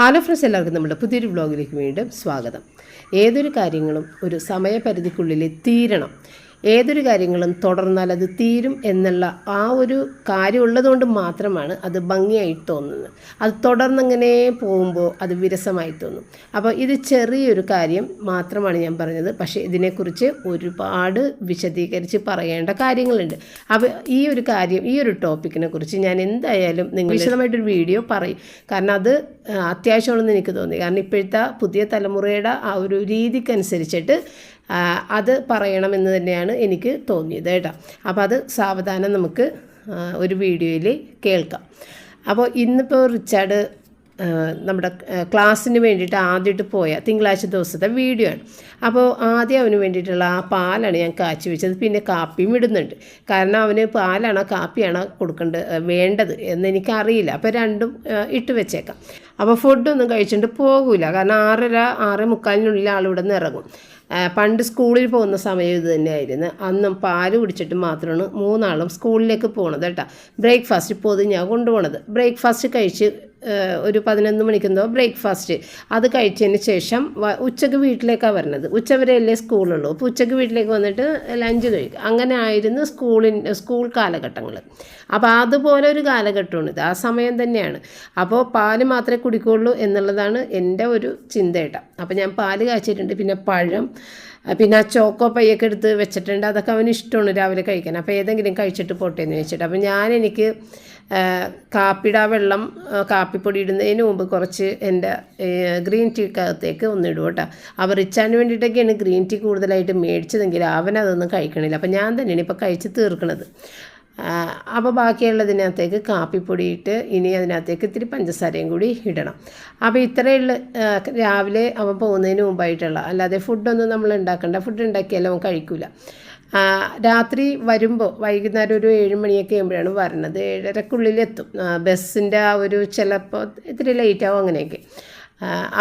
Hello friends എല്ലാവർക്കും നമ്മുടെ പുതിയൊരു വ്ളോഗിലേക്ക് വീണ്ടും സ്വാഗതം. ഏതൊരു കാര്യങ്ങളും ഒരു സമയപരിധിക്കുള്ളിൽ തീരണം ഏതൊരു കാര്യങ്ങളും തുടർന്നാൽ അത് തീരും എന്നുള്ള ആ ഒരു കാര്യം ഉള്ളതുകൊണ്ട് മാത്രമാണ് അത് ഭംഗിയായിട്ട് തോന്നുന്നത്. അത് തുടർന്നങ്ങനെ പോകുമ്പോൾ അത് വിരസമായി തോന്നും. അപ്പോൾ ഇത് ചെറിയൊരു കാര്യം മാത്രമാണ് ഞാൻ പറഞ്ഞത്. പക്ഷേ ഇതിനെക്കുറിച്ച് ഒരുപാട് വിശദീകരിച്ച് പറയേണ്ട കാര്യങ്ങളുണ്ട്. അപ്പോൾ ഈ ഒരു കാര്യം ഈ ഒരു ടോപ്പിക്കിനെ കുറിച്ച് ഞാൻ എന്തായാലും നിങ്ങൾ വിശദമായിട്ടൊരു വീഡിയോ പറയും. കാരണം അത് അത്യാവശ്യമാണെന്ന് എനിക്ക് തോന്നി. കാരണം ഇപ്പോഴത്തെ പുതിയ തലമുറയുടെ ആ ഒരു രീതിക്കനുസരിച്ചിട്ട് അത് പറയണമെന്ന് തന്നെയാണ് എനിക്ക് തോന്നിയത് കേട്ടോ. അപ്പോൾ അത് സാവധാനം നമുക്ക് ഒരു വീഡിയോയിൽ കേൾക്കാം. അപ്പോൾ ഇന്നിപ്പോൾ റിച്ചാർഡ് നമ്മുടെ ക്ലാസ്സിന് വേണ്ടിയിട്ട് ആദ്യമായിട്ട് പോയ തിങ്കളാഴ്ച ദിവസത്തെ വീഡിയോ ആണ്. അപ്പോൾ ആദ്യം അവന് വേണ്ടിയിട്ടുള്ള ആ പാലാണ് ഞാൻ കാച്ചി വെച്ചത്. പിന്നെ കാപ്പിയും ഇടുന്നുണ്ട്. കാരണം അവന് പാലാണോ കാപ്പിയാണോ കൊടുക്കേണ്ടത് വേണ്ടത് എന്ന് എനിക്കറിയില്ല. അപ്പോൾ രണ്ടും ഇട്ട് വെച്ചേക്കാം. അപ്പോൾ ഫുഡൊന്നും കഴിച്ചിട്ട് പോകില്ല കാരണം ആറര ആറ് മുക്കാലിനുള്ളിൽ ആളിവിടെ നിന്ന് ഇറങ്ങും. പണ്ട് സ്കൂളിൽ പോകുന്ന സമയം ഇത് തന്നെയായിരുന്നു. അന്നും പാൽ കുടിച്ചിട്ട് മാത്രമാണ് മൂന്നാളും സ്കൂളിലേക്ക് പോകണത് കേട്ടോ. ബ്രേക്ക്ഫാസ്റ്റ് പൊതിഞ്ഞാണ് കൊണ്ടുപോകണത് ബ്രേക്ക്ഫാസ്റ്റ് കഴിച്ച് ഒരു പതിനൊന്ന് മണിക്കെന്തോ ബ്രേക്ക്ഫാസ്റ്റ്. അത് കഴിച്ചതിന് ശേഷം ഉച്ചയ്ക്ക് വീട്ടിലേക്കാണ് വരുന്നത് ഉച്ചവരെയല്ലേ സ്കൂളുള്ളൂ. അപ്പോൾ ഉച്ചയ്ക്ക് വീട്ടിലേക്ക് വന്നിട്ട് ലഞ്ച് കഴിക്കും. അങ്ങനെ ആയിരുന്നു സ്കൂളിൻ സ്കൂൾ കാലഘട്ടങ്ങൾ അപ്പോൾ അതുപോലെ ഒരു കാലഘട്ടമാണ് ഇത്. ആ സമയം തന്നെയാണ്. അപ്പോൾ പാൽ മാത്രമേ കുടിക്കുള്ളൂ എന്നുള്ളതാണ് എന്റെ ഒരു ചിന്തയേട്ട. അപ്പോൾ ഞാൻ പാൽ കാച്ചിട്ടുണ്ട്. പിന്നെ പഴം പിന്നെ ആ ചോക്കോ പയ്യൊക്കെ എടുത്ത് വെച്ചിട്ടുണ്ട്. അതൊക്കെ അവന് ഇഷ്ടമാണ് രാവിലെ കഴിക്കാൻ. അപ്പോൾ ഏതെങ്കിലും കഴിച്ചിട്ട് പോട്ടെ എന്ന് വെച്ചിട്ട്. അപ്പോൾ ഞാൻ എനിക്ക് കാപ്പിയുടെ ആ വെള്ളം കാപ്പിപ്പൊടി ഇടുന്നതിന് മുമ്പ് കുറച്ച് എന്റെ ഗ്രീൻ ടീക്കകത്തേക്ക് ഒന്നിടും കേട്ടോ. അപ്പോൾ റിച്ചാന് വേണ്ടിയിട്ടൊക്കെയാണ് ഗ്രീൻ ടീ കൂടുതലായിട്ട് മേടിച്ചതെങ്കിൽ അവൻ അവനതൊന്നും കഴിക്കണില്ല. അപ്പോൾ ഞാൻ തന്നെയാണ് ഇപ്പോൾ കഴിച്ച് തീർക്കണത്. അപ്പോൾ ബാക്കിയുള്ളതിനകത്തേക്ക് കാപ്പിപ്പൊടി ഇട്ട് ഇനി അതിനകത്തേക്ക് ഇത്തിരി പഞ്ചസാരയും കൂടി ഇടണം. അപ്പോൾ ഇത്രയുള്ള രാവിലെ അവൻ പോകുന്നതിന് മുമ്പായിട്ടുള്ള. അല്ലാതെ ഫുഡൊന്നും നമ്മൾ ഉണ്ടാക്കണ്ട. ഫുഡ് ഉണ്ടാക്കിയാലും അവൻ കഴിക്കില്ല രാത്രി വരുമ്പോൾ വൈകുന്നേരം ഒരു ഏഴ് മണിയൊക്കെ ആകുമ്പോഴാണ് വരണത്. ഏഴരക്കുള്ളിലെത്തും. എത്തും ബസ്സിന്റെ ആ ഒരു ചിലപ്പോൾ ഇത്തിരി ലേറ്റാവും അങ്ങനെയൊക്കെ.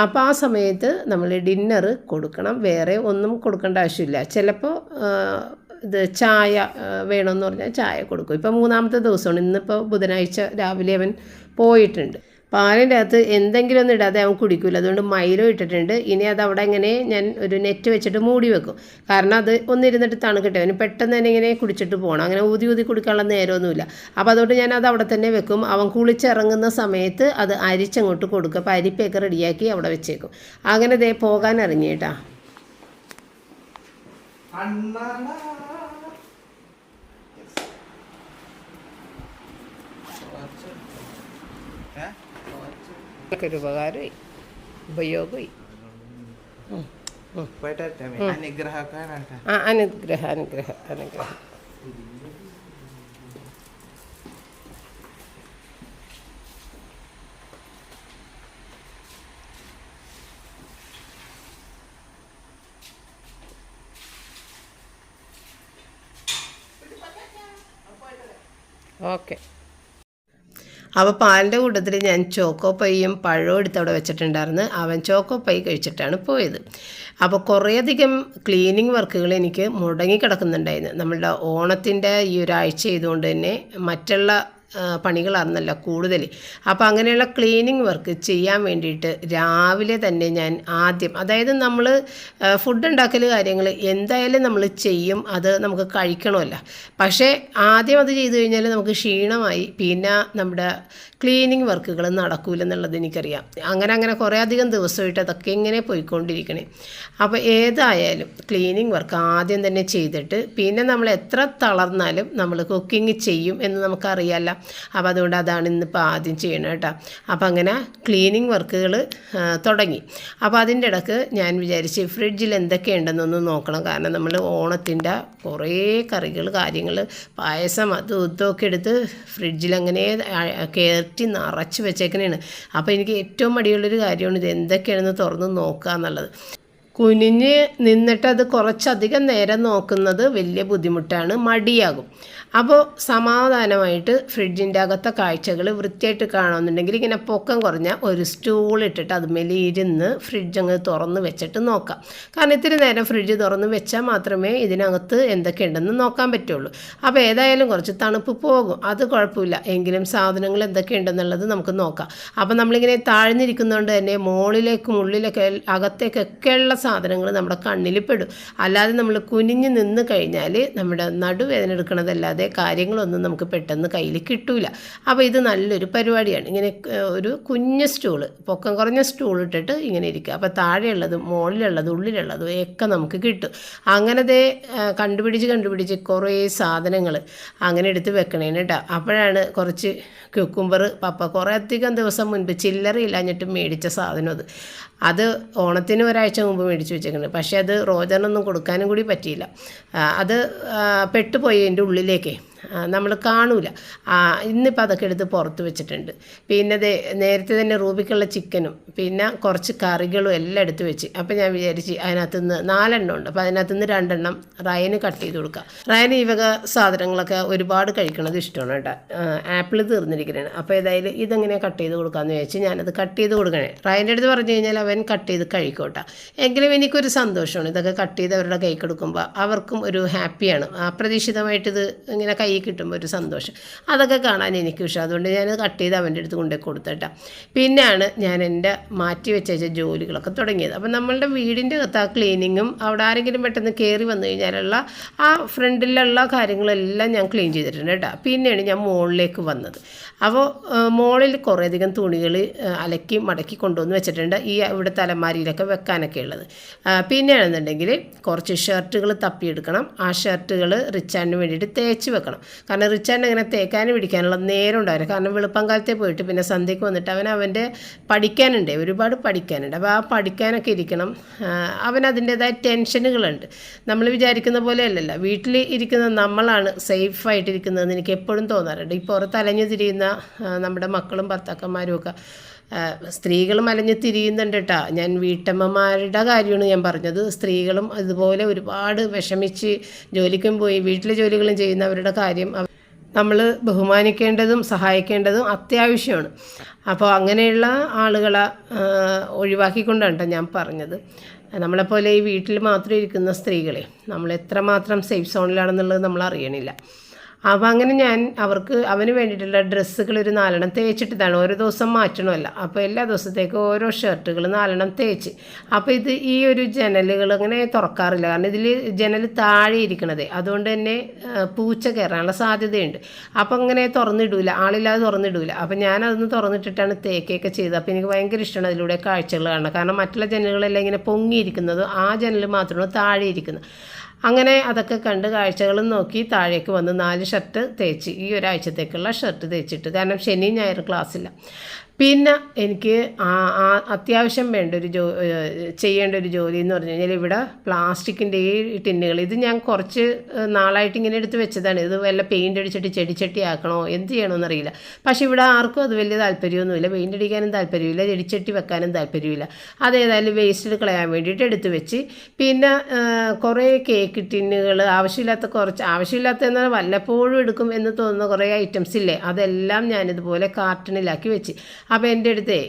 അപ്പോൾ ആ സമയത്ത് നമ്മൾ ഡിന്നർ കൊടുക്കണം. വേറെ ഒന്നും കൊടുക്കേണ്ട ആവശ്യമില്ല. ചിലപ്പോൾ ഇത് ചായ വേണമെന്ന് പറഞ്ഞാൽ ചായ കൊടുക്കും. ഇപ്പോൾ മൂന്നാമത്തെ ദിവസമാണ്. ഇന്നിപ്പോൾ ബുധനാഴ്ച രാവിലെ അവൻ പോയിട്ടുണ്ട്. പാലിന്റെ അകത്ത് എന്തെങ്കിലും ഒന്നും ഇടാതെ അവൻ കുടിക്കില്ല അതുകൊണ്ട് മൈലോ ഇട്ടിട്ടുണ്ട്. ഇനി അത് അവിടെ ഇങ്ങനെ ഞാൻ ഒരു നെറ്റ് വെച്ചിട്ട് മൂടി വെക്കും. കാരണം അത് ഒന്നിരുന്നിട്ട് തണുക്കട്ടെ. അവന് പെട്ടെന്ന് തന്നെ ഇങ്ങനെ കുടിച്ചിട്ട് പോകണം. അങ്ങനെ ഊതി ഊതി കുടിക്കാനുള്ള നേരമൊന്നുമില്ല. അപ്പോൾ അതുകൊണ്ട് ഞാൻ അത് അവിടെ തന്നെ വെക്കും. അവൻ കുളിച്ചിറങ്ങുന്ന സമയത്ത് അത് അരിച്ചങ്ങോട്ട് കൊടുക്കും. അപ്പോൾ അരിപ്പൊക്കെ റെഡിയാക്കി അവിടെ വെച്ചേക്കും. അങ്ങനെ ദേ പോകാൻ ഒക്കെ ഒരു ഉപകാരമായി ഉപയോഗമായി അനുഗ്രഹക്കാനാണ് ആ അനുഗ്രഹ അനുഗ്രഹ അനുഗ്രഹം ഓക്കെ അപ്പോൾ പാലിന്റെ കൂട്ടത്തിൽ ഞാൻ ചോക്കോ പൈയും പഴവും എടുത്ത് അവിടെ വെച്ചിട്ടുണ്ടായിരുന്നു. അവൻ ചോക്കോ പൈ കഴിച്ചിട്ടാണ് പോയത്. അപ്പോൾ കുറേയധികം ക്ലീനിങ് വർക്കുകൾ എനിക്ക് മുടങ്ങി കിടക്കുന്നുണ്ടായിരുന്നു നമ്മളുടെ ഓണത്തിന്റെ ഈ ഒരാഴ്ച ചെയ്തുകൊണ്ട് തന്നെ മറ്റുള്ള ആ, പണികളായിരുന്നല്ലോ കൂടുതൽ അപ്പോൾ അങ്ങനെയുള്ള ക്ലീനിങ് വർക്ക് ചെയ്യാൻ വേണ്ടിയിട്ട് രാവിലെ തന്നെ ഞാൻ ആദ്യം അതായത് നമ്മൾ ഫുഡ് ഉണ്ടാക്കൽ കാര്യങ്ങൾ എന്തായാലും നമ്മൾ ചെയ്യും അത് നമുക്ക് കഴിക്കണമല്ല. പക്ഷേ ആദ്യം അത് ചെയ്തു കഴിഞ്ഞാൽ നമുക്ക് ക്ഷീണമായി പിന്നെ നമ്മുടെ ക്ലീനിങ് വർക്കുകൾ നടക്കൂലെന്നുള്ളത് എനിക്കറിയാം. അങ്ങനെ അങ്ങനെ കുറേ അധികം ദിവസമായിട്ട് അതൊക്കെ ഇങ്ങനെ പോയിക്കൊണ്ടിരിക്കണേ. അപ്പോൾ ഏതായാലും ക്ലീനിങ് വർക്ക് ആദ്യം തന്നെ ചെയ്തിട്ട് പിന്നെ നമ്മൾ എത്ര തളർന്നാലും നമ്മൾ കുക്കിംഗ് ചെയ്യും എന്ന് നമുക്കറിയാമല്ലോ അപ്പോൾ അതുകൊണ്ട് അതാണ് ഇന്നിപ്പോൾ ആദ്യം ചെയ്യണം കേട്ടോ. അപ്പോൾ അങ്ങനെ ക്ലീനിങ് വർക്കുകൾ തുടങ്ങി. അപ്പോൾ അതിന്റെ ഇടയ്ക്ക് ഞാൻ വിചാരിച്ച് ഫ്രിഡ്ജിൽ എന്തൊക്കെയുണ്ടെന്നൊന്ന് നോക്കണം. കാരണം നമ്മൾ ഓണത്തിന്റെ കുറേ കറികൾ കാര്യങ്ങൾ പായസം അതും ഇതൊക്കെ എടുത്ത് ഫ്രിഡ്ജിൽ അങ്ങനെ കയറ്റി നിറച്ച് വെച്ചേക്കണേണ്. അപ്പോൾ എനിക്ക് ഏറ്റവും മടിയുള്ളൊരു കാര്യമാണ് ഇത് എന്തൊക്കെയാണെന്ന് തുറന്ന് നോക്കുക എന്നുള്ളത്. കുനിഞ്ഞ് നിന്നിട്ട് അത് കുറച്ചധികം നേരം നോക്കുന്നത് വലിയ ബുദ്ധിമുട്ടാണ് മടിയാകും. അപ്പോൾ സമാധാനമായിട്ട് ഫ്രിഡ്ജിന്റെ അകത്തെ കാഴ്ചകൾ വൃത്തിയായിട്ട് കാണുമെന്നുണ്ടെങ്കിൽ ഇങ്ങനെ പൊക്കം കുറഞ്ഞ ഒരു സ്റ്റൂൾ ഇട്ടിട്ട് അതുമേൽ ഇരുന്ന് ഫ്രിഡ്ജ് അങ്ങ് തുറന്ന് വെച്ചിട്ട് നോക്കാം. കാരണം ഇത്തിരി നേരം ഫ്രിഡ്ജ് തുറന്ന് വെച്ചാൽ മാത്രമേ ഇതിനകത്ത് എന്തൊക്കെയുണ്ടെന്ന് നോക്കാൻ പറ്റുള്ളൂ. അപ്പോൾ ഏതായാലും കുറച്ച് തണുപ്പ് പോകും. അത് കുഴപ്പമില്ല. എങ്കിലും സാധനങ്ങൾ എന്തൊക്കെ ഉണ്ടെന്നുള്ളത് നമുക്ക് നോക്കാം. അപ്പോൾ നമ്മളിങ്ങനെ താഴ്ന്നിരിക്കുന്നതുകൊണ്ട് തന്നെ മുകളിലേക്കും ഉള്ളിലൊക്കെ അകത്തേക്കൊക്കെയുള്ള സാധനങ്ങൾ നമ്മുടെ കണ്ണിൽ പെടും. അല്ലാതെ നമ്മൾ കുനിഞ്ഞ് നിന്ന് കഴിഞ്ഞാൽ നമ്മുടെ നടുവേദന എടുക്കണതല്ലാതെ കാര്യങ്ങളൊന്നും നമുക്ക് പെട്ടെന്ന് കയ്യിൽ കിട്ടൂല. അപ്പോൾ ഇത് നല്ലൊരു പരിപാടിയാണ്. ഇങ്ങനെ ഒരു കുഞ്ഞ് സ്റ്റൂൾ പൊക്കം കുറഞ്ഞ സ്റ്റൂൾ ഇട്ടിട്ട് ഇങ്ങനെ ഇരിക്കുക. അപ്പോൾ താഴെയുള്ളതും മുകളിലുള്ളതും ഉള്ളിലുള്ളതും ഒക്കെ നമുക്ക് കിട്ടും. അങ്ങനത്തെ കണ്ടുപിടിച്ച് കണ്ടുപിടിച്ച് കുറേ സാധനങ്ങൾ അങ്ങനെ എടുത്ത് വെക്കണേന് കേട്ടോ അപ്പോഴാണ് കുറച്ച് ക്യുക്കുംബർ പപ്പ കുറേ അധികം ദിവസം മുൻപ് ചില്ലറയില്ലാഞ്ഞിട്ട് മേടിച്ച സാധനം അത്. അത് ഓണത്തിന് ഒരാഴ്ച മുമ്പ് മേടിച്ച് വെച്ചേക്കുന്നത് പക്ഷേ അത് റോജറിനൊന്നും കൊടുക്കാനും കൂടി പറ്റിയില്ല. അത് പെട്ടുപോയി എന്റെ ഉള്ളിലേക്കേ. നമ്മൾ കാണൂല. ഇന്നിപ്പോൾ അതൊക്കെ എടുത്ത് പുറത്ത് വെച്ചിട്ടുണ്ട്. പിന്നെ നേരത്തെ തന്നെ റൂബിക്കുള്ള ചിക്കനും പിന്നെ കുറച്ച് കറികളും എല്ലാം എടുത്ത് വെച്ച്. അപ്പോൾ ഞാൻ വിചാരിച്ച് അതിനകത്ത് നിന്ന് നാലെണ്ണം ഉണ്ട്. അപ്പോൾ അതിനകത്ത് നിന്ന് രണ്ടെണ്ണം റയന് കട്ട് ചെയ്ത് കൊടുക്കാം. റയന് ഈ വക സാധനങ്ങളൊക്കെ ഒരുപാട് കഴിക്കണത് ഇഷ്ടമാണ് കേട്ടോ. ആപ്പിൾ തീർന്നിരിക്കുന്നതാണ് അപ്പോൾ ഏതായാലും ഇതെങ്ങനെ കട്ട് ചെയ്ത് കൊടുക്കാമെന്ന് വിചാരിച്ച് ഞാനത് കട്ട് ചെയ്ത് കൊടുക്കണേ. റയന്റെ അടുത്ത് പറഞ്ഞു കഴിഞ്ഞാൽ അവൻ കട്ട് ചെയ്ത് കഴിക്കോട്ടെ എങ്കിലും എനിക്കൊരു സന്തോഷമാണ് ഇതൊക്കെ കട്ട് ചെയ്ത് അവരുടെ കൈ കൊടുക്കുമ്പോൾ അവർക്കും ഒരു ഹാപ്പിയാണ്. അപ്രതീക്ഷിതമായിട്ട് ഇത് ഇങ്ങനെ കൈ കിട്ടുമ്പോൾ ഒരു സന്തോഷം. അതൊക്കെ കാണാൻ എനിക്ക് ഇഷ്ടം അതുകൊണ്ട് ഞാൻ കട്ട് ചെയ്ത് അവന്റെ അടുത്ത് കൊണ്ടുപോയി കൊടുത്തേട്ടാ. പിന്നെയാണ് ഞാൻ എന്റെ മാറ്റി വെച്ച ജോലികളൊക്കെ തുടങ്ങിയത്. അപ്പം നമ്മളുടെ വീടിന്റെ അകത്ത് ആ ക്ലീനിങ്ങും അവിടെ ആരെങ്കിലും പെട്ടെന്ന് കയറി വന്നു കഴിഞ്ഞാലുള്ള ആ ഫ്രണ്ടിലുള്ള കാര്യങ്ങളെല്ലാം ഞാൻ ക്ലീൻ ചെയ്തിട്ടുണ്ട് കേട്ടോ. പിന്നെയാണ് ഞാൻ മോളിലേക്ക് വന്നത്. അപ്പോൾ മോളിൽ കുറേയധികം തുണികൾ അലക്കി മടക്കി കൊണ്ടുവന്ന് വെച്ചിട്ടുണ്ട്. ഈ ഇവിടെ തലമാരിയിലൊക്കെ വെക്കാനൊക്കെ ഉള്ളത്. പിന്നെയാണെന്നുണ്ടെങ്കിൽ കുറച്ച് ഷർട്ടുകൾ തപ്പിയെടുക്കണം. ആ ഷർട്ടുകൾ റിച്ചാറിന് വേണ്ടിയിട്ട് തേച്ച് വെക്കണം. കാരണം റിച്ചാൻ അങ്ങനെ തേക്കാനും പിടിക്കാനുള്ള നേരം ഉണ്ടായിരുന്നു കാരണം വെളുപ്പംകാലത്തെ പോയിട്ട് പിന്നെ സന്ധ്യയ്ക്ക് വന്നിട്ട് അവൻ അവന്റെ പഠിക്കാനുണ്ട്. ഒരുപാട് പഠിക്കാനുണ്ട്. അപ്പോൾ ആ പഠിക്കാനൊക്കെ ഇരിക്കണം. അവൻ അതിന്റേതായ ടെൻഷനുകളുണ്ട്. നമ്മൾ വിചാരിക്കുന്ന പോലെ അല്ലല്ല. വീട്ടിൽ ഇരിക്കുന്ന നമ്മളാണ് സേഫായിട്ടിരിക്കുന്നതെന്ന് എനിക്ക് എപ്പോഴും തോന്നാറുണ്ട്. ഈ പുറത്ത് അലഞ്ഞു തിരിയുന്ന നമ്മുടെ മക്കളും ഭർത്താക്കന്മാരും ഒക്കെ ആ, സ്ത്രീകളും അലഞ്ഞു തിരിയുന്നുണ്ട് കേട്ടോ ഞാൻ വീട്ടമ്മമാരുടെ കാര്യമാണ് ഞാൻ പറഞ്ഞത്. സ്ത്രീകളും അതുപോലെ ഒരുപാട് വിഷമിച്ച് ജോലിക്കും പോയി വീട്ടിലെ ജോലികളും ചെയ്യുന്നവരുടെ കാര്യം നമ്മൾ ബഹുമാനിക്കേണ്ടതും സഹായിക്കേണ്ടതും അത്യാവശ്യമാണ്. അപ്പോൾ അങ്ങനെയുള്ള ആളുകളെ ഒഴിവാക്കിക്കൊണ്ടാണ് ഞാൻ പറഞ്ഞത്. നമ്മളെപ്പോലെ ഈ വീട്ടിൽ മാത്രം ഇരിക്കുന്ന സ്ത്രീകളെ നമ്മൾ എത്രമാത്രം സേഫ് സോണിലാണെന്നുള്ളത് നമ്മൾ അറിയണില്ല അപ്പോൾ അങ്ങനെ ഞാൻ അവർക്ക് അവന് വേണ്ടിയിട്ടുള്ള ഡ്രസ്സുകൾ ഒരു നാലെണ്ണം തേച്ചിട്ടതാണ്. ഓരോ ദിവസം മാറ്റണമല്ല. അപ്പോൾ എല്ലാ ദിവസത്തേക്കും ഓരോ ഷർട്ടുകൾ നാലെണ്ണം തേച്ച്. അപ്പോൾ ഇത് ഈ ഒരു ജനലുകൾ അങ്ങനെ തുറക്കാറില്ല. കാരണം ഇതിൽ ജനൽ താഴെ ഇരിക്കണത്. അതുകൊണ്ട് തന്നെ പൂച്ച കയറാനുള്ള സാധ്യതയുണ്ട്. അപ്പോൾ അങ്ങനെ തുറന്നിടൂല. ആളില്ലാതെ തുറന്നിടൂല. അപ്പോൾ ഞാനതൊന്ന് തുറന്നിട്ടിട്ടാണ് തേക്കൊക്കെ ചെയ്തത്. അപ്പോൾ എനിക്ക് ഭയങ്കര ഇഷ്ടമാണ് അതിലൂടെ കാഴ്ചകൾ കാണണം കാരണം മറ്റുള്ള ജനലുകളെല്ലാം ഇങ്ങനെ പൊങ്ങിയിരിക്കുന്നത് ആ ജനൽ മാത്രമാണ് താഴെ ഇരിക്കുന്നത്. അങ്ങനെ അതൊക്കെ കണ്ട് കാഴ്ചകളും നോക്കി താഴേക്ക് വന്ന് നാല് ഷർട്ട് തേച്ച് ഈ ഒരാഴ്ചത്തേക്കുള്ള ഷർട്ട് തേച്ചിട്ട്. കാരണം ശനി ഞായർ ക്ലാസ്സില്ല പിന്നെ എനിക്ക് അത്യാവശ്യം വേണ്ട ഒരു ജോ ചെയ്യേണ്ട ഒരു ജോലി എന്ന് പറഞ്ഞു കഴിഞ്ഞാൽ ഇവിടെ പ്ലാസ്റ്റിക്കിന്റെ ഈ ടിന്നുകൾ ഇത് ഞാൻ കുറച്ച് നാളായിട്ട് ഇങ്ങനെ എടുത്ത് വെച്ചതാണ്. ഇത് വല്ല പെയിന്റ് അടിച്ചിട്ട് ചെടിച്ചട്ടി ആക്കണോ? എന്ത് ചെയ്യണമെന്ന് അറിയില്ല. പക്ഷേ ഇവിടെ ആർക്കും അത് വലിയ താല്പര്യമൊന്നുമില്ല. പെയിന്റ് അടിക്കാനും താല്പര്യമില്ല. ചെടിച്ചട്ടി വെക്കാനും താല്പര്യമില്ല. അതേതായാലും വേസ്റ്റ് കളയാൻ വേണ്ടിയിട്ട് എടുത്ത് വെച്ച്. പിന്നെ കുറേ കേക്ക് ടിന്നുകൾ ആവശ്യമില്ലാത്ത കുറച്ച് ആവശ്യമില്ലാത്ത എന്നാൽ വല്ലപ്പോഴും എടുക്കും എന്ന് തോന്നുന്ന കുറേ ഐറ്റംസ് ഇല്ലേ? അതെല്ലാം ഞാനിതുപോലെ കാർട്ടണിലാക്കി വെച്ച്. അപ്പോൾ എന്റെ അടുത്തേ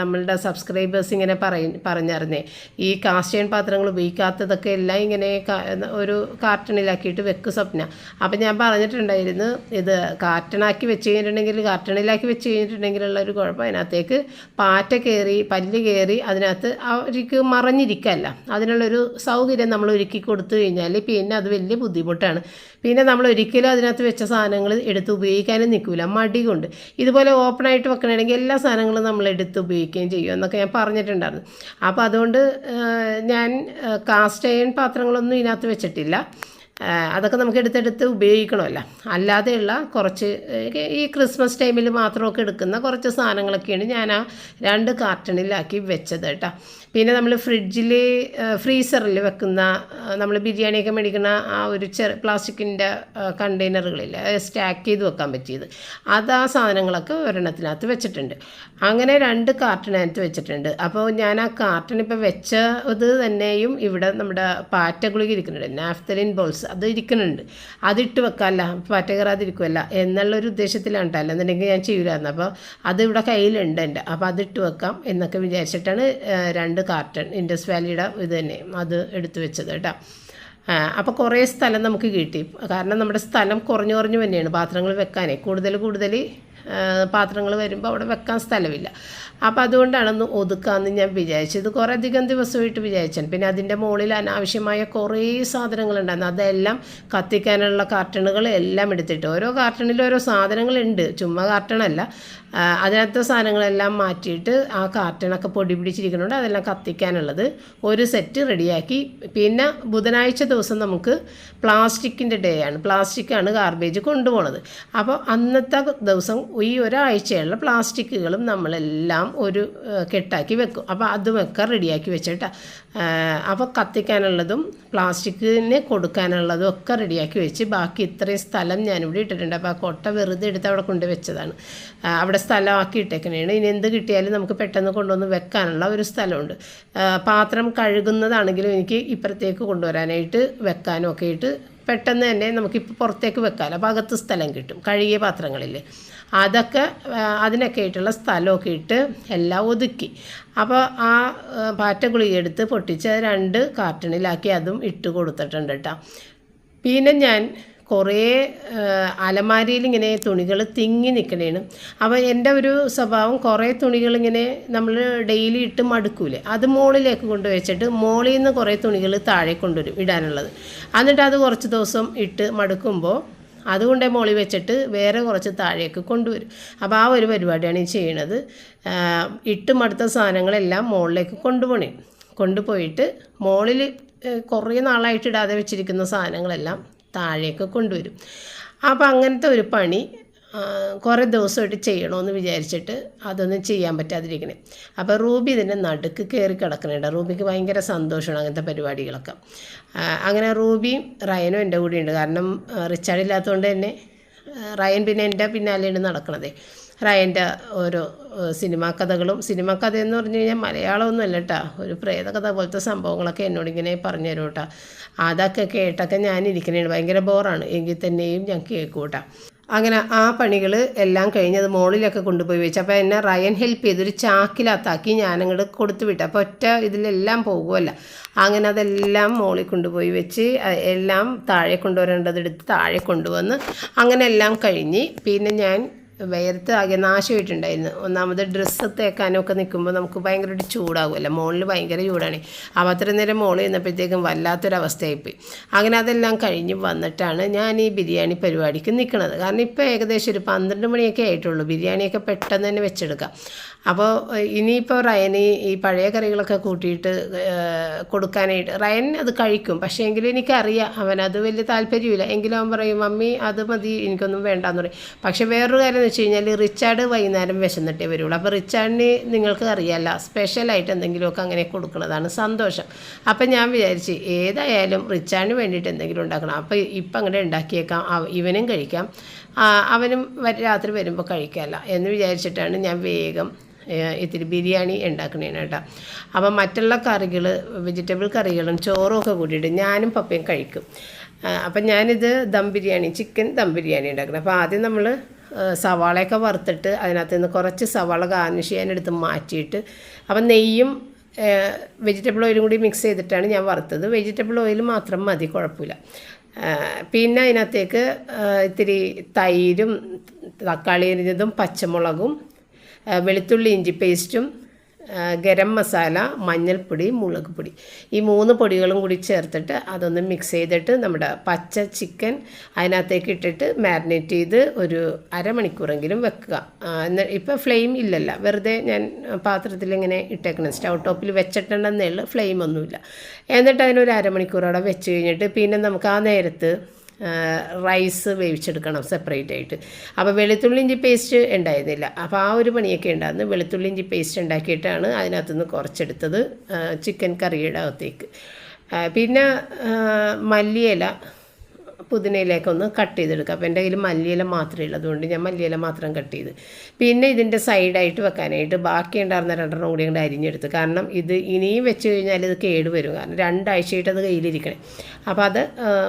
നമ്മളുടെ സബ്സ്ക്രൈബേഴ്സ് ഇങ്ങനെ പറയ പറഞ്ഞറിഞ്ഞേ ഈ കാസ്റ്റേൺ പാത്രങ്ങൾ ഉപയോഗിക്കാത്തതൊക്കെ എല്ലാം ഇങ്ങനെ ഒരു കാർട്ടണിലാക്കിയിട്ട് വെക്ക് സ്വപ്ന. അപ്പം ഞാൻ പറഞ്ഞിട്ടുണ്ടായിരുന്നു ഇത് കാർട്ടണാക്കി വെച്ച് കഴിഞ്ഞിട്ടുണ്ടെങ്കിൽ കാർട്ടണിലാക്കി വെച്ച് കഴിഞ്ഞിട്ടുണ്ടെങ്കിലുള്ള ഒരു കുഴപ്പം അതിനകത്തേക്ക് പാറ്റ കയറി പല്ല് കയറി അതിനകത്ത് അവർക്ക് മറഞ്ഞിരിക്കല്ല. അതിനുള്ളൊരു സൗകര്യം നമ്മൾ ഒരുക്കി കൊടുത്തു കഴിഞ്ഞാൽ പിന്നെ അത് വലിയ ബുദ്ധിമുട്ടാണ്. പിന്നെ നമ്മൾ ഒരിക്കലും അതിനകത്ത് വെച്ച സാധനങ്ങൾ എടുത്ത് ഉപയോഗിക്കാനും നിൽക്കില്ല മടി കൊണ്ട്. ഇതുപോലെ ഓപ്പണായിട്ട് വെക്കണമെങ്കിൽ എല്ലാ സാധനങ്ങളും നമ്മൾ എടുത്ത് ഉപയോഗിക്കുകയും ചെയ്യും എന്നൊക്കെ ഞാൻ പറഞ്ഞിട്ടുണ്ടായിരുന്നു. അപ്പോൾ അതുകൊണ്ട് ഞാൻ കാസ്റ്റ് അയൺ പാത്രങ്ങളൊന്നും ഇതിനകത്ത് വെച്ചിട്ടില്ല. അതൊക്കെ നമുക്ക് എടുത്തെടുത്ത് ഉപയോഗിക്കണമല്ലോ. അല്ലാതെയുള്ള കുറച്ച് ഈ ക്രിസ്മസ് ടൈമിൽ മാത്രമൊക്കെ എടുക്കുന്ന കുറച്ച് സാധനങ്ങളൊക്കെയാണ് ഞാൻ ആ രണ്ട് കാർട്ടണിലാക്കി വെച്ചത് കേട്ടോ. പിന്നെ നമ്മൾ ഫ്രിഡ്ജിൽ ഫ്രീസറിൽ വെക്കുന്ന നമ്മൾ ബിരിയാണിയൊക്കെ മേടിക്കുന്ന ആ ഒരു ചെറു പ്ലാസ്റ്റിക്കിന്റെ കണ്ടെയ്നറുകളിൽ സ്റ്റാക്ക് ചെയ്ത് വെക്കാൻ പറ്റിയത്. അത് ആ സാധനങ്ങളൊക്കെ ഒരെണ്ണത്തിനകത്ത് വെച്ചിട്ടുണ്ട്. അങ്ങനെ രണ്ട് കാർട്ടണിനകത്ത് വെച്ചിട്ടുണ്ട്. അപ്പോൾ ഞാൻ ആ കാർട്ടൺ ഇപ്പോൾ വെച്ചത് തന്നെയും ഇവിടെ നമ്മുടെ പാറ്റ ഗുളിക ഇരിക്കുന്നുണ്ട്. Naphthalene balls. അത് ഇരിക്കുന്നുണ്ട് അതിട്ട് വെക്കാമല്ല പറ്റകറാതിരിക്കുമല്ല എന്നുള്ളൊരു ഉദ്ദേശത്തിലാണ് കേട്ടോ അല്ലെന്നുണ്ടെങ്കിൽ ഞാൻ ചെയ്യൂലായിരുന്നു. അപ്പോൾ അത് ഇവിടെ കയ്യിലുണ്ട് എന്റെ. അപ്പോൾ അതിട്ട് വെക്കാം എന്നൊക്കെ വിചാരിച്ചിട്ടാണ് രണ്ട് കാർട്ടൺ ഇൻഡസ് വാലിയുടെ ഇത് തന്നെ അത് എടുത്തു വെച്ചത് കേട്ടോ. അപ്പോൾ കുറേ സ്ഥലം നമുക്ക് കിട്ടി. കാരണം നമ്മുടെ സ്ഥലം കുറഞ്ഞു കുറഞ്ഞു തന്നെയാണ്. പാത്രങ്ങൾ വെക്കാനേ കൂടുതൽ കൂടുതൽ പാത്രങ്ങൾ വരുമ്പോൾ അവിടെ വെക്കാൻ സ്ഥലമില്ല. അപ്പോൾ അതുകൊണ്ടാണ് ഒന്ന് ഒതുക്കാമെന്ന് ഞാൻ വിചാരിച്ചത്. കുറേ അധികം ദിവസമായിട്ട് വിചാരിച്ചാണ്. പിന്നെ അതിന്റെ മുകളിൽ അനാവശ്യമായ കുറേ സാധനങ്ങളുണ്ടായിരുന്നു അതെല്ലാം കത്തിക്കാനുള്ള കാർട്ടണുകൾ എല്ലാം എടുത്തിട്ട്. ഓരോ കാർട്ടണിൽ ഓരോ സാധനങ്ങളുണ്ട് ചുമ്മാ കാർട്ടണല്ല അതിനകത്തെ സാധനങ്ങളെല്ലാം മാറ്റിയിട്ട് ആ കാർട്ടണൊക്കെ പൊടി പിടിച്ചിരിക്കുന്നുണ്ട്. അതെല്ലാം കത്തിക്കാനുള്ളത്. ഒരു സെറ്റ് റെഡിയാക്കി. പിന്നെ ബുധനാഴ്ച ദിവസം നമുക്ക് പ്ലാസ്റ്റിക്കിന്റെ ഡേ ആണ്. പ്ലാസ്റ്റിക്കാണ് ഗാർബേജ് കൊണ്ടുപോകുന്നത് അപ്പോൾ അന്നത്തെ ദിവസം ഈ ഒരാഴ്ചയുള്ള പ്ലാസ്റ്റിക്കുകളും നമ്മളെല്ലാം ഒരു കെട്ടാക്കി വെക്കും. അപ്പോൾ അതും ഒക്കെ റെഡിയാക്കി വെച്ചിട്ട്. അപ്പോൾ കത്തിക്കാനുള്ളതും പ്ലാസ്റ്റിക്കിന് കൊടുക്കാനുള്ളതും ഒക്കെ റെഡിയാക്കി വെച്ച്. ബാക്കി ഇത്രയും സ്ഥലം ഞാനിവിടെ ഇട്ടിട്ടുണ്ട്. അപ്പോൾ ആ കൊട്ട വെറുതെ എടുത്ത് അവിടെ കൊണ്ട് വെച്ചതാണ്. ആ, അവിടെ സ്ഥലമാക്കി ഇട്ടേക്കണേണ് ഇനി എന്ത് കിട്ടിയാലും നമുക്ക് പെട്ടെന്ന് കൊണ്ടുവന്ന് വെക്കാനുള്ള ഒരു സ്ഥലമുണ്ട്. പാത്രം കഴുകുന്നതാണെങ്കിലും എനിക്ക് ഇപ്പുറത്തേക്ക് കൊണ്ടുവരാനായിട്ട് വെക്കാനും ഒക്കെ ആയിട്ട് പെട്ടെന്ന് തന്നെ നമുക്കിപ്പോൾ പുറത്തേക്ക് വെക്കാമല്ലോ. അപ്പോൾ അകത്ത് സ്ഥലം കിട്ടും കഴുകിയ പാത്രങ്ങളിൽ. അതൊക്കെ അതിനൊക്കെ ആയിട്ടുള്ള സ്ഥലമൊക്കെ ഇട്ട് എല്ലാം ഒതുക്കി. അപ്പോൾ ആ പാറ്റ ഗുളിക എടുത്ത് പൊട്ടിച്ച് രണ്ട് കാർട്ടണിലാക്കി അതും ഇട്ട് കൊടുത്തിട്ടുണ്ട് കേട്ടോ. പിന്നെ ഞാൻ കുറേ അലമാരിയിൽ ഇങ്ങനെ തുണികൾ തിങ്ങി നിൽക്കണേണ്. അപ്പോൾ എന്റെ ഒരു സ്വഭാവം കുറേ തുണികൾ ഇങ്ങനെ നമ്മൾ ഡെയിലി ഇട്ട് മടുക്കൂലേ. അത് മുകളിലേക്ക് കൊണ്ടുവച്ചിട്ട് മോളിൽ നിന്ന് കുറേ തുണികൾ താഴെ കൊണ്ടുവരും ഇടാനുള്ളത്. എന്നിട്ട് അത് കുറച്ച് ദിവസം ഇട്ട് മടുക്കുമ്പോൾ അതുകൊണ്ട് മോളി വെച്ചിട്ട് വേറെ കുറച്ച് താഴേക്ക് കൊണ്ടുവരും. അപ്പോൾ ആ ഒരു പരിപാടിയാണ് ഈ ചെയ്യണത്. ഇട്ട് മടുത്ത സാധനങ്ങളെല്ലാം മുകളിലേക്ക് കൊണ്ടുപോകണേ കൊണ്ടുപോയിട്ട് മോളിൽ കുറേ നാളായിട്ട് ഇടാതെ വെച്ചിരിക്കുന്ന സാധനങ്ങളെല്ലാം താഴേക്ക് കൊണ്ടുവരും. അപ്പോൾ അങ്ങനത്തെ ഒരു പണി കുറേ ദിവസമായിട്ട് ചെയ്യണമെന്ന് വിചാരിച്ചിട്ട് അതൊന്നും ചെയ്യാൻ പറ്റാതിരിക്കണേ. അപ്പോൾ റൂബി ഇതിന്റെ നടുക്ക് കയറി കിടക്കണുണ്ട്. റൂബിക്ക് ഭയങ്കര സന്തോഷമാണ് അങ്ങനത്തെ പരിപാടികളൊക്കെ. അങ്ങനെ റൂബിയും റയനും എന്റെ കൂടെ ഉണ്ട് കാരണം റിച്ചാർഡ് ഇല്ലാത്തതുകൊണ്ട് തന്നെ റയൻ പിന്നെ എന്റെ പിന്നാലെയാണ് നടക്കണതേ. റയന്റെ ഓരോ സിനിമാ കഥകളും. സിനിമാ കഥ എന്ന് പറഞ്ഞു കഴിഞ്ഞാൽ മലയാളമൊന്നും അല്ല കേട്ടോ. ഒരു പ്രേതകഥ പോലത്തെ സംഭവങ്ങളൊക്കെ എന്നോടിങ്ങനെ പറഞ്ഞു തരും കേട്ടോ. അതൊക്കെ കേട്ടൊക്കെ ഞാൻ ഇരിക്കണേണ്. ഭയങ്കര ബോറാണ്. എങ്കിൽ തന്നെയും ഞാൻ കേൾക്കും കേട്ടോ. അങ്ങനെ ആ പണികൾ എല്ലാം കഴിഞ്ഞത് മോളിലൊക്കെ കൊണ്ടുപോയി വെച്ചു. അപ്പോൾ എന്നെ റയൻ ഹെൽപ്പ് ചെയ്ത് ഒരു ചാക്കിലകത്താക്കി ഞാനങ്ങോട്ട് കൊടുത്തു വിട്ടു. അപ്പോൾ ഒറ്റ ഇതിലെല്ലാം പോകുമല്ല അങ്ങനെ അതെല്ലാം മോളിൽ കൊണ്ടുപോയി വെച്ച് എല്ലാം താഴെ കൊണ്ടുവരേണ്ടതെടുത്ത് താഴെ കൊണ്ടുവന്ന് അങ്ങനെ എല്ലാം കഴിഞ്ഞ് പിന്നെ ഞാൻ വേർത്ത് ആകെ നാശമായിട്ടുണ്ടായിരുന്നു. ഒന്നാമത് ഡ്രസ്സ് തേക്കാനൊക്കെ നിൽക്കുമ്പോൾ നമുക്ക് ഭയങ്കരമായിട്ട് ചൂടാകുമല്ലോ. മുകളിൽ ഭയങ്കര ചൂടാണ്. അപ്പോൾ അത്ര നേരം മുകളിൽ നിന്നപ്പോഴത്തേക്കും വല്ലാത്തൊരവസ്ഥയായിപ്പോയി. അങ്ങനെ അതെല്ലാം കഴിഞ്ഞ് വന്നിട്ടാണ് ഞാൻ ഈ ബിരിയാണി പരിപാടിക്ക് നിൽക്കുന്നത്. കാരണം ഇപ്പോൾ ഏകദേശം ഒരു പന്ത്രണ്ട് മണിയൊക്കെ ആയിട്ടുള്ളൂ. ബിരിയാണിയൊക്കെ പെട്ടെന്ന് തന്നെ വെച്ചെടുക്കാം. അപ്പോൾ ഇനിയിപ്പോൾ റയന് ഈ പഴയ കറികളൊക്കെ കൂട്ടിയിട്ട് കൊടുക്കാനായിട്ട് റയൻ അത് കഴിക്കും. പക്ഷേ എങ്കിലും എനിക്കറിയാം. അവനത് വലിയ താല്പര്യമില്ല. എങ്കിലും അവൻ പറയും മമ്മി അത് മതി. എനിക്കൊന്നും വേണ്ടാന്ന് പറയും. പക്ഷേ വേറൊരു കാര്യം വെച്ച് കഴിഞ്ഞാൽ റിച്ചാർഡ് വൈകുന്നേരം വിശന്നിട്ടേ വരുള്ളൂ. അപ്പോൾ റിച്ചാർഡിന് നിങ്ങൾക്ക് അറിയാമല്ല സ്പെഷ്യലായിട്ട് എന്തെങ്കിലുമൊക്കെ അങ്ങനെ കൊടുക്കുന്നതാണ് സന്തോഷം. അപ്പം ഞാൻ വിചാരിച്ച് ഏതായാലും റിച്ചാർഡിന് വേണ്ടിയിട്ട് എന്തെങ്കിലും ഉണ്ടാക്കണം. അപ്പോൾ ഇപ്പം അങ്ങനെ ഉണ്ടാക്കിയേക്കാം. ഇവനും കഴിക്കാം. അവനും രാത്രി വരുമ്പോൾ കഴിക്കാമല്ല എന്ന് വിചാരിച്ചിട്ടാണ് ഞാൻ വേഗം ഇത്തിരി ബിരിയാണി ഉണ്ടാക്കണേന് കേട്ടോ. അപ്പം മറ്റുള്ള കറികൾ വെജിറ്റബിൾ കറികളും ചോറും ഒക്കെ കൂട്ടിയിട്ട് ഞാനും പപ്പയും കഴിക്കും. അപ്പം ഞാനിത് ദം ബിരിയാണി ചിക്കൻ ദം ബിരിയാണി ഉണ്ടാക്കണം. അപ്പോൾ ആദ്യം നമ്മൾ സവാളയൊക്കെ വറുത്തിട്ട് അതിനകത്ത് നിന്ന് കുറച്ച് സവാള ഗാർണിഷ് ചെയ്യാനെടുത്ത് മാറ്റിയിട്ട് അപ്പം നെയ്യും വെജിറ്റബിൾ ഓയിലും കൂടി മിക്സ് ചെയ്തിട്ടാണ് ഞാൻ വറുത്തത്. വെജിറ്റബിൾ ഓയിൽ മാത്രം മതി കുഴപ്പമില്ല. പിന്നെ അതിനകത്തേക്ക് ഇത്തിരി തൈരും തക്കാളി അരിഞ്ഞതും പച്ചമുളകും വെളുത്തുള്ളി ഇഞ്ചി പേസ്റ്റും ഗരം മസാല മഞ്ഞൾപ്പൊടി മുളക് പൊടി ഈ മൂന്ന് പൊടികളും കൂടി ചേർത്തിട്ട് അതൊന്ന് മിക്സ് ചെയ്തിട്ട് നമ്മുടെ പച്ച ചിക്കൻ അതിനകത്തേക്ക് ഇട്ടിട്ട് മാരിനേറ്റ് ചെയ്ത് ഒരു അരമണിക്കൂറെങ്കിലും വെക്കുക. ഇപ്പോൾ ഫ്ലെയിം ഇല്ലല്ല. വെറുതെ ഞാൻ പാത്രത്തിൽ ഇങ്ങനെ ഇട്ടേക്കണം. സ്റ്റൗ ടോപ്പിൽ വെച്ചിട്ടുണ്ടെന്നേ ഉള്ളൂ. ഫ്ലെയിം ഒന്നുമില്ല. എന്നിട്ട് അതിനൊരു അരമണിക്കൂർ അവിടെ വെച്ച് കഴിഞ്ഞിട്ട് പിന്നെ നമുക്ക് ആ നേരത്ത് റൈസ് വേവിച്ചെടുക്കണം സെപ്പറേറ്റ് ആയിട്ട്. അപ്പോൾ വെളുത്തുള്ളി ഇഞ്ചി പേസ്റ്റ് ഉണ്ടായിരുന്നില്ല അപ്പോൾ ആ ഒരു പണിയൊക്കെ ഉണ്ടായിരുന്നു. വെളുത്തുള്ളി ഇഞ്ചി പേസ്റ്റ് ഉണ്ടാക്കിയിട്ടാണ് അതിനകത്തുനിന്ന് കുറച്ചെടുത്തത് ചിക്കൻ കറിയുടെ അകത്തേക്ക്. പിന്നെ മല്ലിയില. പുതിനയിലേക്കൊന്ന് കട്ട് ചെയ്തെടുക്കുക. അപ്പോൾ എന്റെ കയ്യിൽ മല്ലിയില മാത്രമേ ഉള്ളൂ. അതുകൊണ്ട് ഞാൻ മല്ലിയില മാത്രം കട്ട് ചെയ്ത്. പിന്നെ ഇതിന്റെ സൈഡായിട്ട് വെക്കാനായിട്ട് ബാക്കി ഉണ്ടായിരുന്ന രണ്ടെണ്ണം കൂടി അങ്ങോട്ട് അരിഞ്ഞെടുത്ത്. കാരണം ഇത് ഇനിയും വെച്ച് കഴിഞ്ഞാൽ ഇത് കേട് വരും. കാരണം രണ്ടാഴ്ചയായിട്ട് അത് കയ്യിലിരിക്കണേ. അപ്പോൾ അത്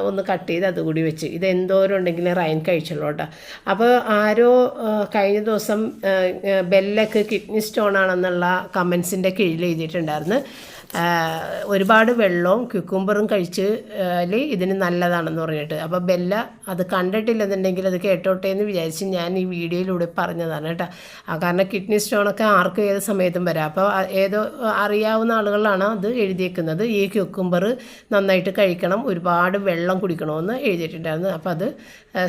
ഒന്ന് കട്ട് ചെയ്ത് അതുകൂടി വെച്ച്. ഇത് എന്തോരം ഉണ്ടെങ്കിലും റയൻ കഴിച്ചുള്ളൂ കേട്ടോ. അപ്പോൾ ആരോ കഴിഞ്ഞ ദിവസം ബെല്ലക്ക് കിഡ്നി സ്റ്റോൺ ആണെന്നുള്ള കമൻസിന്റെ കീഴിൽ എഴുതിയിട്ടുണ്ടായിരുന്നു. ഒരുപാട് വെള്ളവും ക്യുക്കുംബറും കഴിച്ചാൽ ഇതിന് നല്ലതാണെന്ന് പറഞ്ഞിട്ട്. അപ്പോൾ ബെല്ല അത് കണ്ടിട്ടില്ലെന്നുണ്ടെങ്കിൽ അത് കേട്ടോട്ടെ എന്ന് വിചാരിച്ച് ഞാൻ ഈ വീഡിയോയിലൂടെ പറഞ്ഞതാണ് കേട്ടോ. കാരണം കിഡ്നി സ്റ്റോണൊക്കെ ആർക്കും ഏത് സമയത്തും വരാം. അപ്പോൾ ഏതോ അറിയാവുന്ന ആളുകളാണ് അത് എഴുതിയേക്കുന്നത്. ഈ ക്യുക്കുംബർ നന്നായിട്ട് കഴിക്കണം ഒരുപാട് വെള്ളം കുടിക്കണമെന്ന് എഴുതിയിട്ടുണ്ടായിരുന്നു. അപ്പോൾ അത്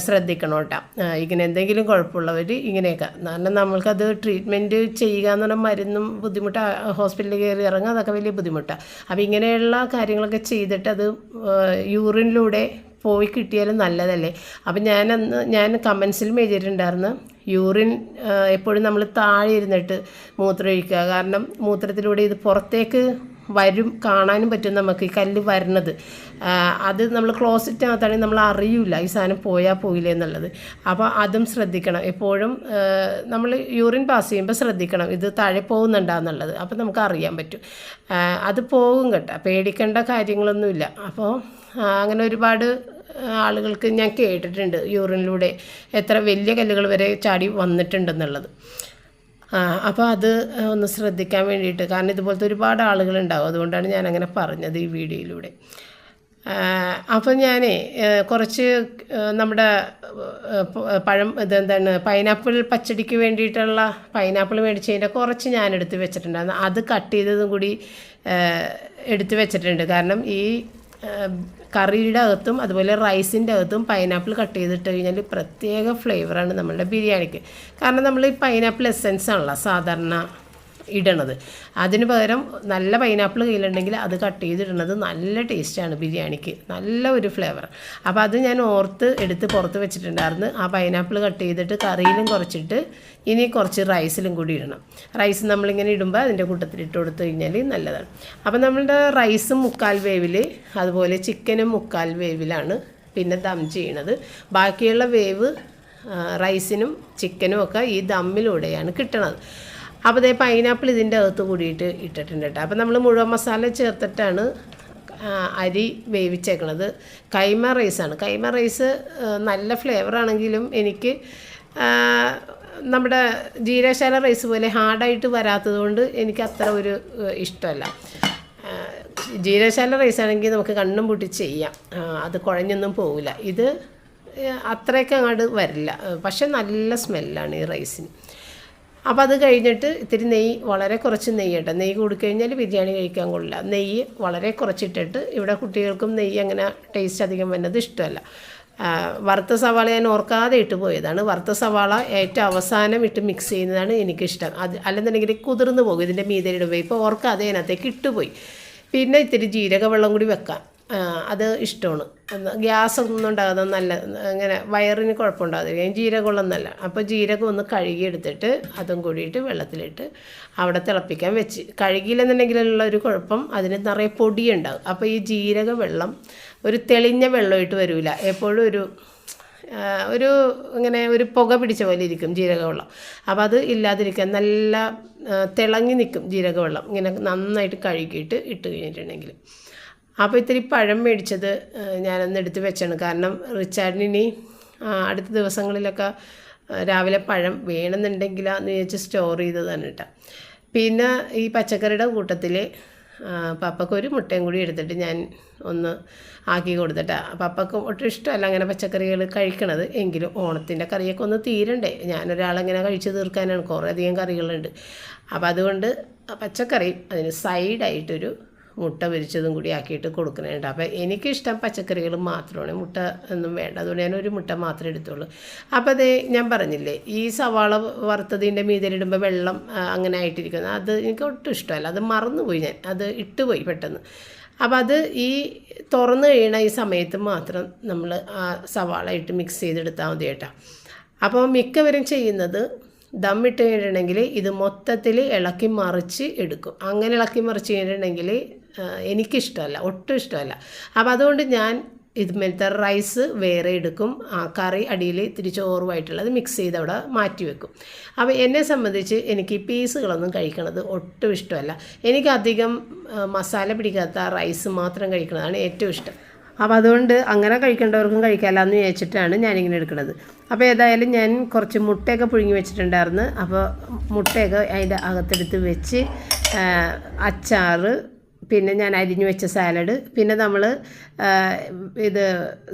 ശ്രദ്ധിക്കണം കേട്ടോ. ഇങ്ങനെ എന്തെങ്കിലും കുഴപ്പമുള്ളവർ ഇങ്ങനെയൊക്കെ. കാരണം നമ്മൾക്കത് ട്രീറ്റ്മെന്റ് ചെയ്യുക എന്ന് പറഞ്ഞാൽ മരുന്നും ബുദ്ധിമുട്ടാണ് ഹോസ്പിറ്റലിൽ കയറി ഇറങ്ങുക അതൊക്കെ വലിയ ബുദ്ധിമുട്ടാണ് അപ്പോൾ ഇങ്ങനെയുള്ള കാര്യങ്ങളൊക്കെ ചെയ്തിട്ട് അത് യൂറിനിലൂടെ പോയി കിട്ടിയാലും നല്ലതല്ലേ? അപ്പം ഞാനന്ന് ഞാൻ കമൻസിലും എഴുതിയിട്ടുണ്ടായിരുന്നു യൂറിൻ എപ്പോഴും നമ്മൾ താഴെ ഇരുന്നിട്ട് മൂത്രമൊഴിക്കുക കാരണം മൂത്രത്തിലൂടെ ഇത് പുറത്തേക്ക് വരും കാണാനും പറ്റും നമുക്ക് ഈ കല്ല് വരുന്നത് അത് നമ്മൾ ക്ലോസറ്റിനകത്താണെങ്കിൽ നമ്മൾ അറിയില്ല ഈ സാധനം പോയാൽ പോയില്ല എന്നുള്ളത്. അപ്പോൾ അതും ശ്രദ്ധിക്കണം. എപ്പോഴും നമ്മൾ യൂറിൻ പാസ് ചെയ്യുമ്പോൾ ശ്രദ്ധിക്കണം. ഇത് താഴെ പോകുന്നുണ്ടാന്നുള്ളത് അപ്പോൾ നമുക്ക് അറിയാൻ പറ്റും. അത് പോകും കേട്ടോ. പേടിക്കേണ്ട കാര്യങ്ങളൊന്നുമില്ല. അപ്പോൾ അങ്ങനെ ഒരുപാട് ആളുകൾക്ക് ഞാൻ കേട്ടിട്ടുണ്ട് യൂറിനിലൂടെ എത്ര വലിയ കല്ലുകൾ വരെ ചാടി വന്നിട്ടുണ്ടെന്നുള്ളത്. അപ്പോൾ അത് ഒന്ന് ശ്രദ്ധിക്കാൻ വേണ്ടിയിട്ട്. കാരണം ഇതുപോലത്തെ ഒരുപാട് ആളുകളുണ്ടാവും. അതുകൊണ്ടാണ് ഞാൻ അങ്ങനെ പറഞ്ഞത് ഈ വീഡിയോയിലൂടെ. അപ്പം ഞാനേ കുറച്ച് നമ്മുടെ പഴം ഇതെന്താണ് പൈനാപ്പിൾ പച്ചടിക്ക് വേണ്ടിയിട്ടുള്ള പൈനാപ്പിൾ മേടിച്ചതിന്റെ കുറച്ച് ഞാൻ എടുത്ത് വെച്ചിട്ടുണ്ടായിരുന്നു. അത് കട്ട് ചെയ്തതും കൂടി എടുത്ത് വെച്ചിട്ടുണ്ട്. കാരണം ഈ കറിയുടെ അകത്തും അതുപോലെ റൈസിന്റെ അകത്തും പൈനാപ്പിൾ കട്ട് ചെയ്തിട്ട് കഴിഞ്ഞാൽ പ്രത്യേക ഫ്ലേവറാണ് നമ്മളുടെ ബിരിയാണിക്ക്. കാരണം നമ്മൾ ഈ പൈനാപ്പിൾ എസെൻസ് ആണല്ലോ സാധാരണ ഇടണത്. അതിന് പകരം നല്ല പൈനാപ്പിൾ കയ്യിലുണ്ടെങ്കിൽ അത് കട്ട് ചെയ്തിടുന്നത് നല്ല ടേസ്റ്റാണ് ബിരിയാണിക്ക്. നല്ല ഒരു ഫ്ലേവർ അപ്പോൾ അത് ഞാൻ ഓർത്ത് എടുത്ത് പുറത്ത് വെച്ചിട്ടുണ്ടായിരുന്നു. ആ പൈനാപ്പിൾ കട്ട് ചെയ്തിട്ട് കറിയിലും കുറച്ചിട്ട് ഇനി കുറച്ച് റൈസിലും കൂടി ഇടണം. റൈസ് നമ്മളിങ്ങനെ ഇടുമ്പോൾ അതിന്റെ കൂട്ടത്തിൽ ഇട്ട് കൊടുത്തു കഴിഞ്ഞാൽ നല്ലതാണ്. അപ്പോൾ നമ്മളുടെ റൈസും മുക്കാൽ വേവിൽ അതുപോലെ ചിക്കനും മുക്കാൽ വേവിലാണ് പിന്നെ ദം ചെയ്യണത്. ബാക്കിയുള്ള വേവ് റൈസിനും ചിക്കനും ഒക്കെ ഈ ദമ്മിലൂടെയാണ് കിട്ടണത്. അപ്പോൾ അതേ പൈനാപ്പിൾ ഇതിന്റെ അകത്ത് കൂടിയിട്ട് ഇട്ടിട്ടുണ്ട് കേട്ടോ അപ്പോൾ നമ്മൾ മുഴുവൻ മസാല ചേർത്തിട്ടാണ് അരി വേവിച്ചേക്കണത്. കൈമ റൈസാണ് കൈമ റൈസ് നല്ല ഫ്ലേവറാണെങ്കിലും എനിക്ക് നമ്മുടെ ജീരശാല റൈസ് പോലെ ഹാർഡായിട്ട് വരാത്തത് കൊണ്ട് എനിക്ക് അത്ര ഒരു ഇഷ്ടമല്ല. ജീരശാല റൈസ് ആണെങ്കിൽ നമുക്ക് കണ്ണും പൂട്ടി ചെയ്യാം. അത് കുഴഞ്ഞൊന്നും പോവില്ല. ഇത് അത്രയൊക്കെ അങ്ങോട്ട് വരില്ല. പക്ഷെ നല്ല സ്മെല്ലാണ് ഈ റൈസിന് അപ്പോൾ അത് കഴിഞ്ഞിട്ട് ഇത്തിരി നെയ്യ് വളരെ കുറച്ച് നെയ്യ് ഇട്ടോ നെയ്യ് കൂടിക്കഴിഞ്ഞാൽ ബിരിയാണി കഴിക്കാൻ കൊള്ളില്ല. നെയ്യ് വളരെ കുറച്ചിട്ടിട്ട് ഇവിടെ കുട്ടികൾക്കും നെയ്യ് അങ്ങനെ ടേസ്റ്റ് അധികം വന്നത് ഇഷ്ടമല്ല. വറുത്ത സവാള ഞാൻ ഓർക്കാതെ ഇട്ട് പോയതാണ്. വറുത്ത സവാള ഏറ്റവും അവസാനം ഇട്ട് മിക്സ് ചെയ്യുന്നതാണ് എനിക്കിഷ്ടം. അത് അല്ലെന്നുണ്ടെങ്കിൽ കുതിർന്ന് പോകും ഇതിന്റെ മീതെ ഇടുമ്പോൾ ഇപ്പോൾ ഓർക്കാതെ അതിനകത്തേക്ക് ഇട്ടുപോയി. പിന്നെ ഇത്തിരി ജീരക വെള്ളം കൂടി വെക്കാം. അത് ഇഷ്ടമാണ്. ഗ്യാസ് ഒന്നും ഉണ്ടാകാതെ നല്ല അങ്ങനെ വയറിന് കുഴപ്പമുണ്ടാകാതെ ജീരകമുള്ള നല്ല അപ്പോൾ ജീരകം ഒന്ന് കഴുകിയെടുത്തിട്ട് അതും കൂടിയിട്ട് വെള്ളത്തിലിട്ട് അവിടെ തിളപ്പിക്കാൻ വെച്ച്. കഴുകിയില്ലെന്നുണ്ടെങ്കിലുള്ള ഒരു കുഴപ്പം അതിന് നിറയെ പൊടിയുണ്ടാകും. അപ്പോൾ ഈ ജീരക വെള്ളം ഒരു തെളിഞ്ഞ വെള്ളമായിട്ട് വരില്ല എപ്പോഴും ഒരു ഒരു ഇങ്ങനെ ഒരു പുക പിടിച്ച പോലെ ഇരിക്കും ജീരകവെള്ളം അപ്പോൾ അത് ഇല്ലാതിരിക്കാൻ നല്ല തിളങ്ങി നിൽക്കും ജീരകവെള്ളം ഇങ്ങനെ നന്നായിട്ട് കഴുകിയിട്ട് ഇട്ട് കഴിഞ്ഞിട്ടുണ്ടെങ്കിൽ. അപ്പോൾ ഇത്തിരി പഴം മേടിച്ചത് ഞാനൊന്ന് എടുത്ത് വെച്ചാണ്. കാരണം റിച്ചാർഡിനി അടുത്ത ദിവസങ്ങളിലൊക്കെ രാവിലെ പഴം വേണമെന്നുണ്ടെങ്കിൽ എന്ന് വിചാരിച്ച് സ്റ്റോർ ചെയ്തതാണ് കേട്ടോ. പിന്നെ ഈ പച്ചക്കറിയുടെ കൂട്ടത്തിൽ പപ്പക്ക് ഒരു മുട്ടയും കൂടി എടുത്തിട്ട് ഞാൻ ഒന്ന് ആക്കി കൊടുത്തിട്ടാ. പപ്പക്ക് ഒട്ടും ഇഷ്ടമല്ല അങ്ങനെ പച്ചക്കറികൾ കഴിക്കണത്. എങ്കിലും ഓണത്തിന്റെ കറിയൊക്കെ ഒന്ന് തീരണ്ടേ. ഞാനൊരാളെങ്ങനെ കഴിച്ച് തീർക്കാനാണ്. കുറേ അധികം കറികളുണ്ട്. അപ്പോൾ അതുകൊണ്ട് പച്ചക്കറി അതിന് സൈഡായിട്ടൊരു മുട്ട പൊരിച്ചതും കൂടി ആക്കിയിട്ട് കൊടുക്കുന്നുണ്ട് അപ്പോൾ എനിക്കിഷ്ടം പച്ചക്കറികൾ മാത്രമാണ്. മുട്ട ഒന്നും വേണ്ട. അതുകൊണ്ട് ഞാൻ ഒരു മുട്ട മാത്രമേ എടുത്തുള്ളൂ. അപ്പോൾ അതേ ഞാൻ പറഞ്ഞില്ലേ ഈ സവാള വറുത്തതിന്റെ മീതലിടുമ്പോൾ വെള്ളം അങ്ങനെ ആയിട്ടിരിക്കുന്നു. അത് എനിക്ക് ഒട്ടും ഇഷ്ടമല്ല. അത് മറന്നുപോയി ഞാൻ. അത് ഇട്ടുപോയി പെട്ടെന്ന്. അപ്പോൾ അത് ഈ തുറന്നു കഴിയണ ഈ സമയത്ത് മാത്രം നമ്മൾ ആ സവാള ഇട്ട് മിക്സ് ചെയ്തെടുത്താൽ മതി കേട്ടോ. അപ്പോൾ മിക്കവരും ചെയ്യുന്നത് ദമ്മിട്ട് കഴിഞ്ഞിട്ടുണ്ടെങ്കിൽ ഇത് മൊത്തത്തിൽ ഇളക്കി മറിച്ച് എടുക്കും. അങ്ങനെ ഇളക്കി മറിച്ച് കഴിഞ്ഞിട്ടുണ്ടെങ്കിൽ എനിക്കിഷ്ടമല്ല ഒട്ടും ഇഷ്ടമല്ല. അപ്പോൾ അതുകൊണ്ട് ഞാൻ ഇതുമേലത്തെ റൈസ് വേറെ എടുക്കും കറി അടിയിൽ ഇത്തിരി ചോറുമായിട്ടുള്ളത് മിക്സ് ചെയ്ത് അവിടെ മാറ്റി വെക്കും. അപ്പോൾ എന്നെ സംബന്ധിച്ച് എനിക്ക് പീസുകളൊന്നും കഴിക്കണത് ഒട്ടും ഇഷ്ടമല്ല. എനിക്കധികം മസാല പിടിക്കാത്ത റൈസ് മാത്രം കഴിക്കുന്നതാണ് ഏറ്റവും ഇഷ്ടം. അപ്പോൾ അതുകൊണ്ട് അങ്ങനെ കഴിക്കേണ്ടവർക്കും കഴിക്കാമെന്ന് വിചാരിച്ചിട്ടാണ് ഞാനിങ്ങനെ എടുക്കുന്നത് അപ്പോൾ ഏതായാലും ഞാൻ കുറച്ച് മുട്ടയൊക്കെ പുഴുങ്ങി വെച്ചിട്ടുണ്ടായിരുന്നു. അപ്പോൾ മുട്ടയൊക്കെ അതിന്റെ അകത്തെടുത്ത് വെച്ച് അച്ചാറ് പിന്നെ ഞാൻ അരിഞ്ഞു വെച്ച സാലഡ് പിന്നെ നമ്മൾ ഇത്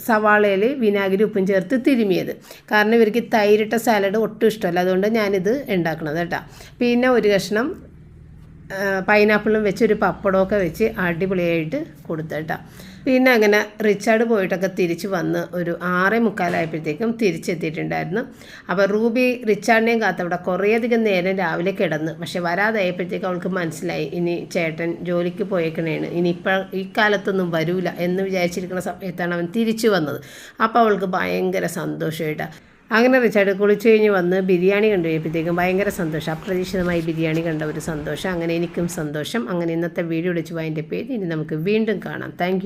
സവാളയിൽ വിനാഗിരി ഉപ്പും ചേർത്ത് തിരുമിയത്. കാരണം ഇവർക്ക് തൈരിട്ട സാലഡ് ഒട്ടും ഇഷ്ടമല്ല. അതുകൊണ്ട് ഞാനിത് ഉണ്ടാക്കണത് കേട്ടോ. പിന്നെ ഒരു കഷ്ണം പൈനാപ്പിളും വെച്ച് ഒരു പപ്പടമൊക്കെ വെച്ച് അടിപൊളിയായിട്ട് കൊടുത്തു കേട്ടോ. പിന്നെ അങ്ങനെ റിച്ചാർഡ് പോയിട്ടൊക്കെ തിരിച്ച് വന്ന് ഒരു ആറേ മുക്കാലായപ്പോഴത്തേക്കും തിരിച്ചെത്തിയിട്ടുണ്ടായിരുന്നു. അപ്പോൾ റൂബി റിച്ചാർഡിനെയും കാത്ത് അവിടെ കുറേയധികം നേരം രാവിലെ കിടന്ന് പക്ഷെ വരാതായപ്പോഴത്തേക്കും അവൾക്ക് മനസ്സിലായി ഇനി ചേട്ടൻ ജോലിക്ക് പോയേക്കണേണ് ഇനി ഇപ്പോൾ ഈ കാലത്തൊന്നും വരൂല എന്ന് വിചാരിച്ചിരിക്കുന്ന സമയത്താണ് അവൻ തിരിച്ചു വന്നത്. അപ്പോൾ അവൾക്ക് ഭയങ്കര സന്തോഷമായിട്ടാണ് അങ്ങനെ റിച്ചാർഡ് കുളിച്ചു കഴിഞ്ഞ് വന്ന് ബിരിയാണി കണ്ടു കഴിയുമ്പോഴത്തേക്കും ഭയങ്കര സന്തോഷം അപ്രതീക്ഷിതമായി ബിരിയാണി കണ്ട ഒരു സന്തോഷം അങ്ങനെ എനിക്കും സന്തോഷം. അങ്ങനെ ഇന്നത്തെ വീഡിയോ വിളിച്ച് പോയതിന്റെ പേര് ഇനി നമുക്ക് വീണ്ടും കാണാം. താങ്ക്